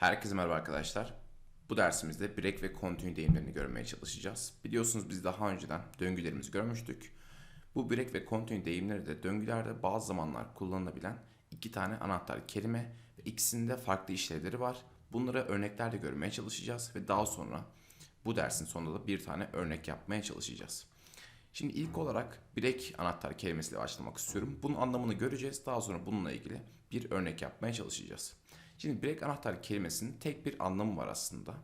Herkese merhaba arkadaşlar. Bu dersimizde break ve continue deyimlerini görmeye çalışacağız. Biliyorsunuz biz daha önceden döngülerimizi görmüştük. Bu break ve continue deyimleri de döngülerde bazı zamanlar kullanılabilen iki tane anahtar kelime ve ikisinde farklı işlevleri var. Bunları örneklerle görmeye çalışacağız ve daha sonra bu dersin sonunda da bir tane örnek yapmaya çalışacağız. Şimdi ilk olarak break anahtar kelimesiyle başlamak istiyorum. Bunun anlamını göreceğiz. Daha sonra bununla ilgili bir örnek yapmaya çalışacağız. Şimdi break anahtar kelimesinin tek bir anlamı var aslında.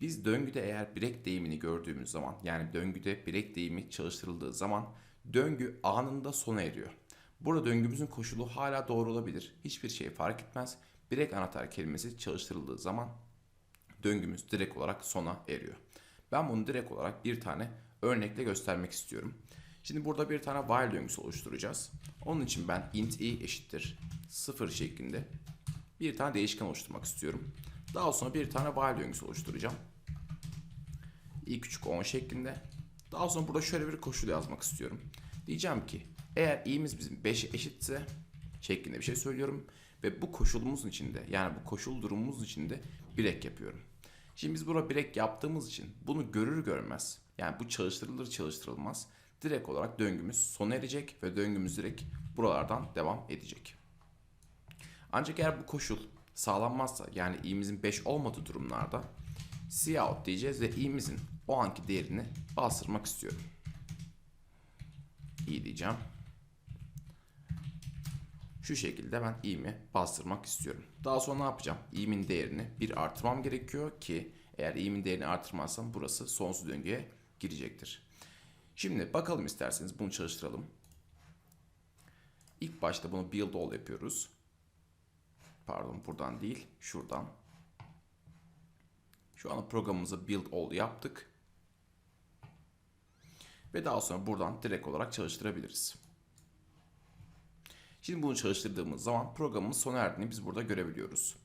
Biz döngüde eğer break deyimini gördüğümüz zaman yani döngüde break deyimi çalıştırıldığı zaman döngü anında sona eriyor. Burada döngümüzün koşulu hala doğru olabilir. Hiçbir şey fark etmez. Break anahtar kelimesi çalıştırıldığı zaman döngümüz direkt olarak sona eriyor. Ben bunu direkt olarak bir tane örnekle göstermek istiyorum. Şimdi burada bir tane while döngüsü oluşturacağız. Onun için ben int i eşittir 0 şeklinde bir tane değişken oluşturmak istiyorum. Daha sonra bir tane while döngüsü oluşturacağım. i küçük 10 şeklinde. Daha sonra burada şöyle bir koşul yazmak istiyorum. Diyeceğim ki eğer i'miz bizim 5'e eşitse şeklinde bir şey söylüyorum. Ve bu koşulumuzun içinde yani bu koşul durumumuz içinde break yapıyorum. Şimdi biz burada break yaptığımız için bunu görür görmez yani bu çalıştırılır çalıştırılmaz direkt olarak döngümüz sona erecek ve döngümüz direkt buralardan devam edecek. Ancak eğer bu koşul sağlanmazsa yani i'mizin 5 olmadığı durumlarda cout diyeceğiz ve i'mizin o anki değerini bastırmak istiyorum. i diyeceğim. Şu şekilde ben i'mi bastırmak istiyorum. Daha sonra ne yapacağım? i'min değerini bir artırmam gerekiyor ki eğer i'min değerini artırmazsam burası sonsuz döngüye girecektir. Şimdi bakalım isterseniz bunu çalıştıralım. İlk başta bunu build all yapıyoruz. Pardon buradan değil şuradan. Şu an programımızı build all yaptık. Ve daha sonra buradan direkt olarak çalıştırabiliriz. Şimdi bunu çalıştırdığımız zaman programımız sona erdiğini biz burada görebiliyoruz.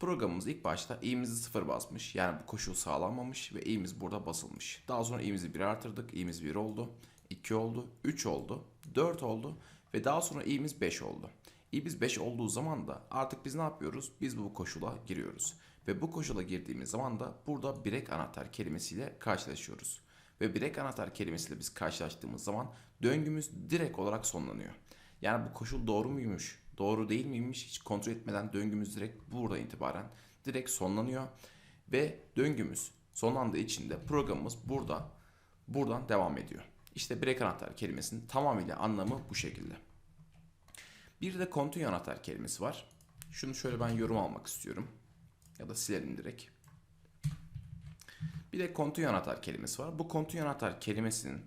Programımız ilk başta i'mizi 0 basmış. Yani bu koşul sağlanmamış ve i'miz burada basılmış. Daha sonra i'mizi 1 artırdık. i'miz 1 oldu. 2 oldu. 3 oldu. 4 oldu. Ve daha sonra i'miz 5 oldu. İ'miz 5 olduğu zaman da artık biz ne yapıyoruz? Biz bu koşula giriyoruz. Ve bu koşula girdiğimiz zaman da burada break anahtar kelimesiyle karşılaşıyoruz. Ve break anahtar kelimesiyle biz karşılaştığımız zaman döngümüz direkt olarak sonlanıyor. Yani bu koşul doğru muymuş, doğru değil miymiş hiç kontrol etmeden döngümüz direkt burada itibaren direkt sonlanıyor. Ve döngümüz sonlandığı için de programımız burada buradan devam ediyor. İşte break anahtar kelimesinin tamamıyla anlamı bu şekilde. Bir de continue anahtar kelimesi var. Şunu şöyle ben yorum almak istiyorum. Ya da silelim direkt. Bir de continue anahtar kelimesi var. Bu continue anahtar kelimesinin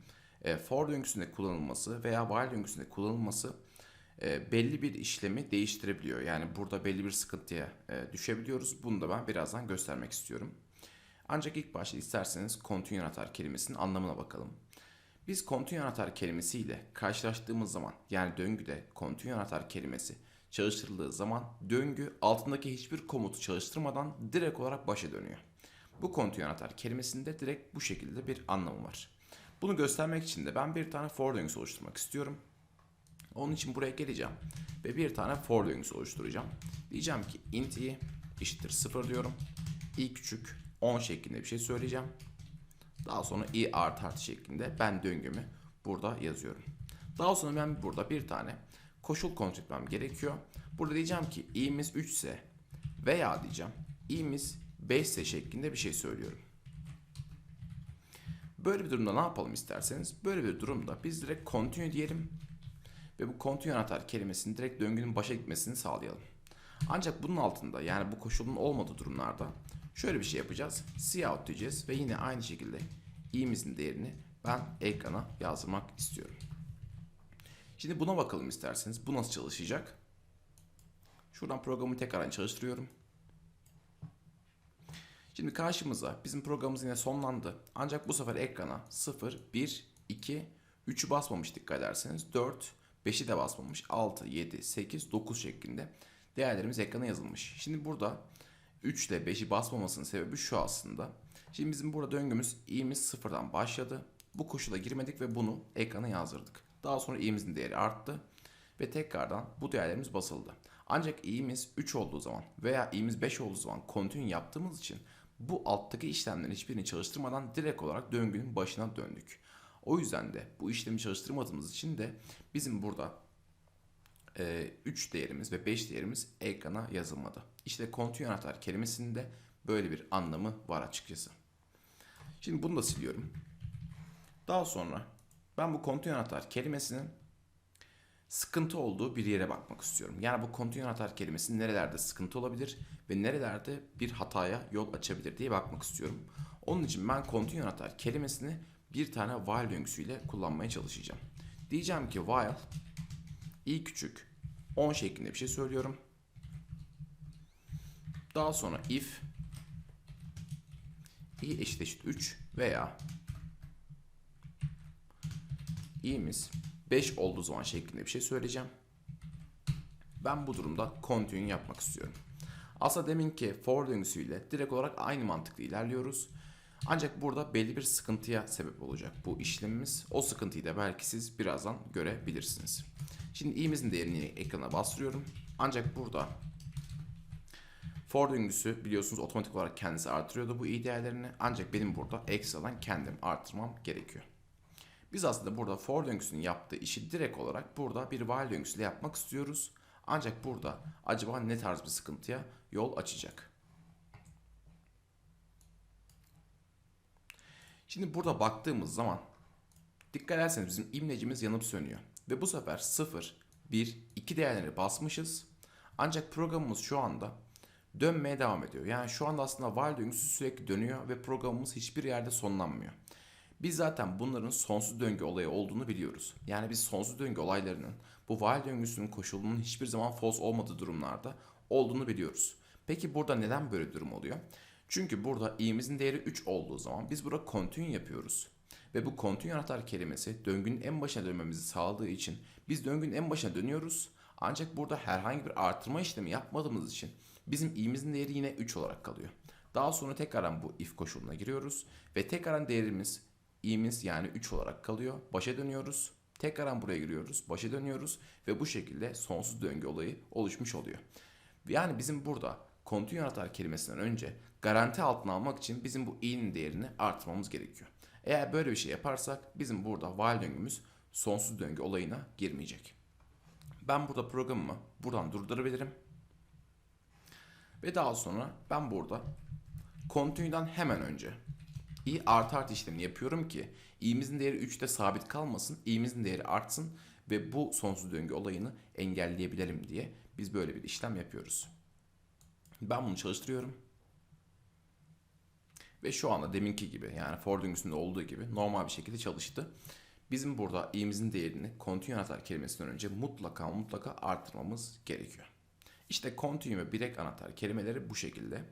e, for döngüsünde kullanılması veya while döngüsünde kullanılması e, belli bir işlemi değiştirebiliyor. Yani burada belli bir sıkıntıya e, düşebiliyoruz. Bunu da ben birazdan göstermek istiyorum. Ancak ilk başta isterseniz continue anahtar kelimesinin anlamına bakalım. Biz continue anahtar kelimesiyle karşılaştığımız zaman yani döngüde continue anahtar kelimesi çalıştırıldığı zaman döngü altındaki hiçbir komutu çalıştırmadan direkt olarak başa dönüyor. Bu continue anahtar kelimesinde direkt bu şekilde bir anlamı var. Bunu göstermek için de ben bir tane for döngüsü oluşturmak istiyorum. Onun için buraya geleceğim ve bir tane for döngüsü oluşturacağım. Diyeceğim ki int i eşittir 0 diyorum. i küçük 10 şeklinde bir şey söyleyeceğim. Daha sonra i artı artı şeklinde ben döngümü burada yazıyorum. Daha sonra ben burada bir tane koşul kontrol etmem gerekiyor. Burada diyeceğim ki i'miz 3 ise veya diyeceğim i'miz 5 ise şeklinde bir şey söylüyorum. Böyle bir durumda ne yapalım isterseniz? Böyle bir durumda biz direkt continue diyelim ve bu continue anahtar kelimesinin direkt döngünün başa gitmesini sağlayalım. Ancak bunun altında yani bu koşulun olmadığı durumlarda şöyle bir şey yapacağız. Cout diyeceğiz ve yine aynı şekilde i'mizin değerini ben ekrana yazdırmak istiyorum. Şimdi buna bakalım isterseniz. Bu nasıl çalışacak? Şuradan programı tekrardan çalıştırıyorum. Şimdi karşımıza bizim programımız yine sonlandı. Ancak bu sefer ekrana 0, 1, 2, 3'ü basmamış dikkat ederseniz. 4, 5'i de basmamış. 6, 7, 8, 9 şeklinde değerlerimiz ekrana yazılmış. Şimdi burada 3 ile 5'i basmamasının sebebi şu aslında. Şimdi bizim burada döngümüz i'miz sıfırdan başladı. Bu koşula girmedik ve bunu ekrana yazdırdık. Daha sonra i'mizin değeri arttı ve tekrardan bu değerlerimiz basıldı. Ancak i'miz 3 olduğu zaman veya i'miz 5 olduğu zaman continue yaptığımız için bu alttaki işlemlerin hiçbirini çalıştırmadan direkt olarak döngünün başına döndük. O yüzden de bu işlemi çalıştırmadığımız için de bizim burada 3 değerimiz ve 5 değerimiz ekrana yazılmadı. İşte continue anahtar kelimesinde böyle bir anlamı var açıkçası. Şimdi bunu da siliyorum. Daha sonra ben bu continue anahtar kelimesinin sıkıntı olduğu bir yere bakmak istiyorum. Yani bu continue anahtar kelimesi nerelerde sıkıntı olabilir ve nerelerde bir hataya yol açabilir diye bakmak istiyorum. Onun için ben continue anahtar kelimesini bir tane while döngüsüyle kullanmaya çalışacağım. Diyeceğim ki while i küçük 10 şeklinde bir şey söylüyorum. Daha sonra if i eşit eşit 3 veya i'miz 5 olduğu zaman şeklinde bir şey söyleyeceğim. Ben bu durumda continue yapmak istiyorum. Aslında deminki for döngüsüyle direkt olarak aynı mantıkla ilerliyoruz. Ancak burada belli bir sıkıntıya sebep olacak bu işlemimiz. O sıkıntıyı da belki siz birazdan görebilirsiniz. Şimdi i'mizin değerini ekrana bastırıyorum. Ancak burada for döngüsü biliyorsunuz otomatik olarak kendisi artırıyordu bu i değerlerini. Ancak benim burada ekstradan kendim artırmam gerekiyor. Biz aslında burada for döngüsünün yaptığı işi direkt olarak burada bir while döngüsüyle yapmak istiyoruz. Ancak burada acaba ne tarz bir sıkıntıya yol açacak? Şimdi burada baktığımız zaman dikkat ederseniz bizim imlecimiz yanıp sönüyor. Ve bu sefer 0, 1, 2 değerleri basmışız. Ancak programımız şu anda dönmeye devam ediyor. Yani şu anda aslında while döngüsü sürekli dönüyor ve programımız hiçbir yerde sonlanmıyor. Biz zaten bunların sonsuz döngü olayı olduğunu biliyoruz. Yani biz sonsuz döngü olaylarının bu while döngüsünün koşulunun hiçbir zaman false olmadığı durumlarda olduğunu biliyoruz. Peki burada neden böyle bir durum oluyor? Çünkü burada i'mizin değeri 3 olduğu zaman biz burada continue yapıyoruz. Ve bu continue anahtar kelimesi döngünün en başına dönmemizi sağladığı için biz döngünün en başına dönüyoruz. Ancak burada herhangi bir artırma işlemi yapmadığımız için bizim i'mizin değeri yine 3 olarak kalıyor. Daha sonra tekrardan bu if koşuluna giriyoruz ve tekrardan değerimiz i'miz yani 3 olarak kalıyor. Başa dönüyoruz. Tekrardan buraya giriyoruz. Başa dönüyoruz ve bu şekilde sonsuz döngü olayı oluşmuş oluyor. Yani bizim burada continue anahtar kelimesinden önce garanti altına almak için bizim bu i'nin değerini artırmamız gerekiyor. Eğer böyle bir şey yaparsak bizim burada while döngümüz sonsuz döngü olayına girmeyecek. Ben burada programımı buradan durdurabilirim. Ve daha sonra ben burada continue'dan hemen önce i artı artı işlemini yapıyorum ki i'mizin değeri 3'te sabit kalmasın, i'mizin değeri artsın ve bu sonsuz döngü olayını engelleyebilelim diye biz böyle bir işlem yapıyoruz. Ben bunu çalıştırıyorum. Ve şu anda deminki gibi yani for döngüsünde olduğu gibi normal bir şekilde çalıştı. Bizim burada i'mizin değerini continue anahtar kelimesinden önce mutlaka mutlaka artırmamız gerekiyor. İşte continue ve break anahtar kelimeleri bu şekilde.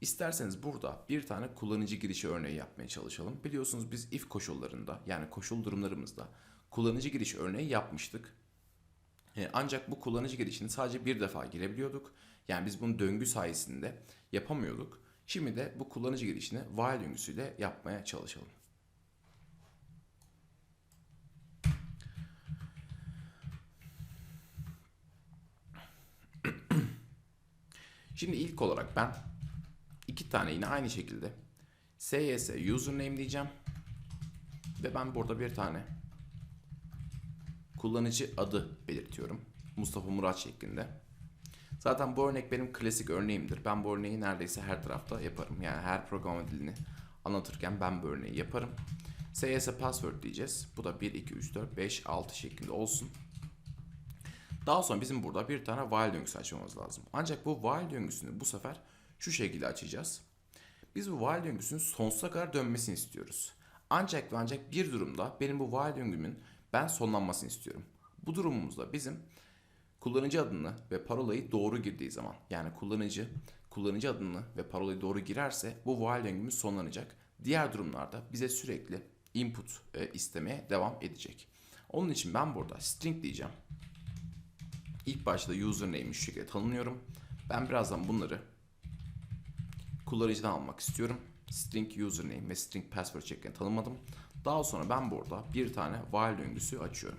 İsterseniz burada bir tane kullanıcı girişi örneği yapmaya çalışalım. Biliyorsunuz biz if koşullarında yani koşul durumlarımızda kullanıcı giriş örneği yapmıştık. E, ancak bu kullanıcı girişini sadece bir defa girebiliyorduk. Yani biz bunu döngü sayesinde yapamıyorduk. Şimdi de bu kullanıcı girişini while döngüsüyle yapmaya çalışalım. Şimdi ilk olarak ben iki tane yine aynı şekilde SYS username diyeceğim. Ve ben burada bir tane kullanıcı adı belirtiyorum. Mustafa Murat şeklinde. Zaten bu örnek benim klasik örneğimdir. Ben bu örneği neredeyse her tarafta yaparım. Yani her program dilini anlatırken ben bu örneği yaparım. SYS password diyeceğiz. Bu da 1, 2, 3, 4, 5, 6 şeklinde olsun. Daha sonra bizim burada bir tane while döngüsü açmamız lazım. Ancak bu while döngüsünü bu sefer şu şekilde açacağız. Biz bu while döngüsünün sonsuza kadar dönmesini istiyoruz. Ancak ve ancak bir durumda benim bu while döngümün ben sonlanmasını istiyorum. Bu durumumuzda bizim kullanıcı adını ve parolayı doğru girdiği zaman yani kullanıcı kullanıcı adını ve parolayı doğru girerse bu while döngümüz sonlanacak. Diğer durumlarda bize sürekli input e, istemeye devam edecek. Onun için ben burada string diyeceğim. İlk başta username'i şu şekilde tanımlıyorum. Ben birazdan bunları kullanıcıdan almak istiyorum. String username ve string password şeklinde tanımladım. Daha sonra ben burada bir tane while döngüsü açıyorum.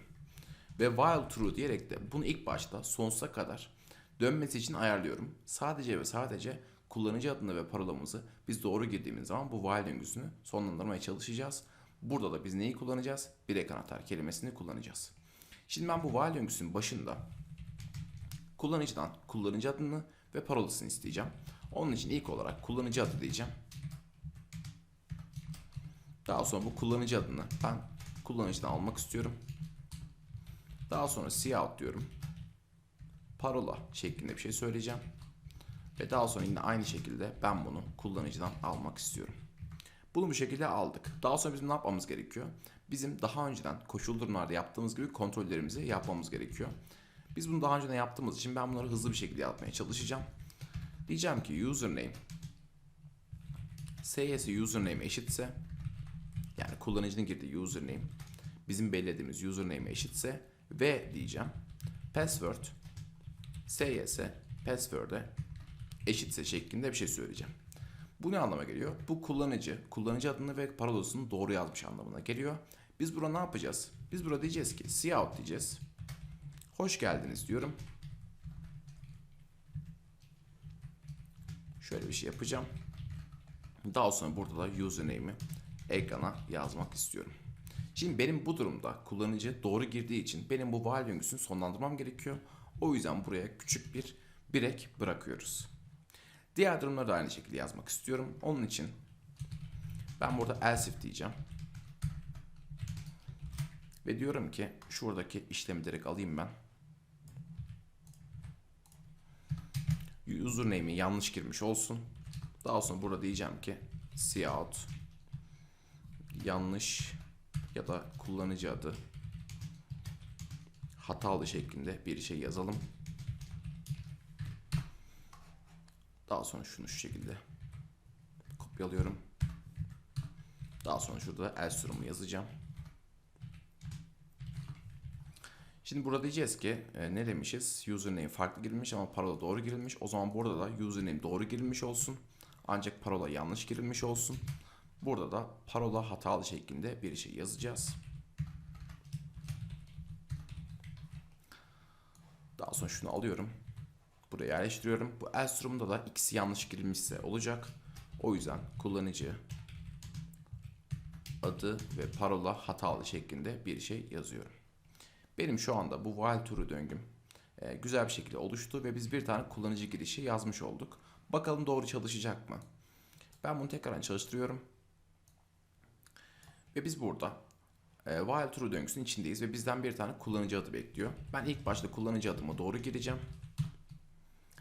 Ve while true diyerek de bunu ilk başta sonsuza kadar Dönmesi için ayarlıyorum. Sadece ve sadece kullanıcı adını ve parolamızı biz doğru girdiğimiz zaman bu while döngüsünü sonlandırmaya çalışacağız. Burada da biz neyi kullanacağız? Bir ek anahtar kelimesini kullanacağız. Şimdi ben bu while döngüsünün başında kullanıcıdan kullanıcı adını ve parolasını isteyeceğim. Onun için ilk olarak kullanıcı adı diyeceğim. Daha sonra bu kullanıcı adını ben kullanıcıdan almak istiyorum. Daha sonra cout diyorum. Parola şeklinde bir şey söyleyeceğim. Ve daha sonra yine aynı şekilde ben bunu kullanıcıdan almak istiyorum. Bunu bu şekilde aldık. Daha sonra bizim ne yapmamız gerekiyor? Bizim daha önceden koşul durumlarda yaptığımız gibi kontrollerimizi yapmamız gerekiyor. Biz bunu daha önceden yaptığımız için ben bunları hızlı bir şekilde yapmaya çalışacağım. Diyeceğim ki username cs username eşitse yani kullanıcının girdiği username bizim belirlediğimiz username eşitse ve diyeceğim password cs password'e eşitse şeklinde bir şey söyleyeceğim. Bu ne anlama geliyor? Bu kullanıcı, kullanıcı adını ve parolasını doğru yazmış anlamına geliyor. Biz burada ne yapacağız? Biz burada diyeceğiz ki cout diyeceğiz. Hoş geldiniz diyorum. Şöyle bir şey yapacağım. Daha sonra burada da username'i ekrana yazmak istiyorum. Şimdi benim bu durumda kullanıcı doğru girdiği için benim bu while döngüsünü sonlandırmam gerekiyor. O yüzden buraya küçük bir break bırakıyoruz. Diğer durumları da aynı şekilde yazmak istiyorum. Onun için ben burada else if diyeceğim. Ve diyorum ki şuradaki işlemi direkt alayım ben. Username'i yanlış girmiş olsun. Daha sonra burada diyeceğim ki cout yanlış ya da kullanıcı adı hatalı şeklinde bir şey yazalım. Daha sonra şunu şu şekilde kopyalıyorum. Daha sonra şurada else durumu yazacağım. Şimdi burada diyeceğiz ki e, ne demişiz? Username farklı girilmiş ama parola doğru girilmiş. O zaman burada da username doğru girilmiş olsun. Ancak parola yanlış girilmiş olsun. Burada da parola hatalı şeklinde bir şey yazacağız. Daha sonra şunu alıyorum. Buraya yerleştiriyorum. Bu else durumunda da ikisi yanlış girilmişse olacak. O yüzden kullanıcı adı ve parola hatalı şeklinde bir şey yazıyorum. Benim şu anda bu while true döngüm e, güzel bir şekilde oluştu ve biz bir tane kullanıcı girişi yazmış olduk. Bakalım doğru çalışacak mı? Ben bunu tekrar çalıştırıyorum. Ve biz burada e, while true döngüsünün içindeyiz ve bizden bir tane kullanıcı adı bekliyor. Ben ilk başta kullanıcı adımı doğru gireceğim.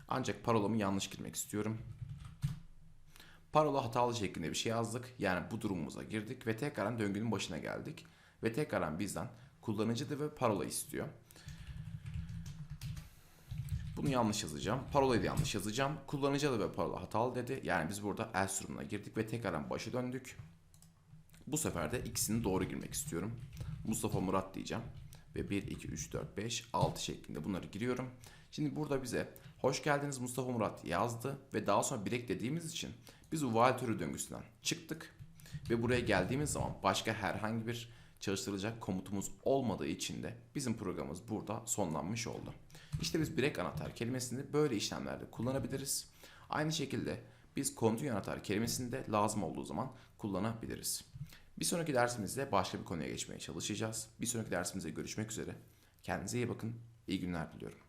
Ancak parolamı yanlış girmek istiyorum. Parola hatalı şeklinde bir şey yazdık. Yani bu durumumuza girdik ve tekrardan döngünün başına geldik. Ve tekrardan bizden kullanıcı adı ve parola istiyor. Bunu yanlış yazacağım. Parolayı da yanlış yazacağım. Kullanıcı adı ve parola hatalı dedi. Yani biz burada else durumuna girdik ve tekrardan başa döndük. Bu sefer de ikisini doğru girmek istiyorum. Mustafa Murat diyeceğim. Ve 1, 2, 3, 4, 5, 6 şeklinde bunları giriyorum. Şimdi burada bize hoş geldiniz Mustafa Murat yazdı. Ve daha sonra break dediğimiz için biz bu while türü döngüsünden çıktık. Ve buraya geldiğimiz zaman başka herhangi bir çalıştırılacak komutumuz olmadığı için de bizim programımız burada sonlanmış oldu. İşte biz break anahtar kelimesini böyle işlemlerde kullanabiliriz. Aynı şekilde biz continue anahtar kelimesini de lazım olduğu zaman kullanabiliriz. Bir sonraki dersimizde başka bir konuya geçmeye çalışacağız. Bir sonraki dersimizde görüşmek üzere. Kendinize iyi bakın. İyi günler diliyorum.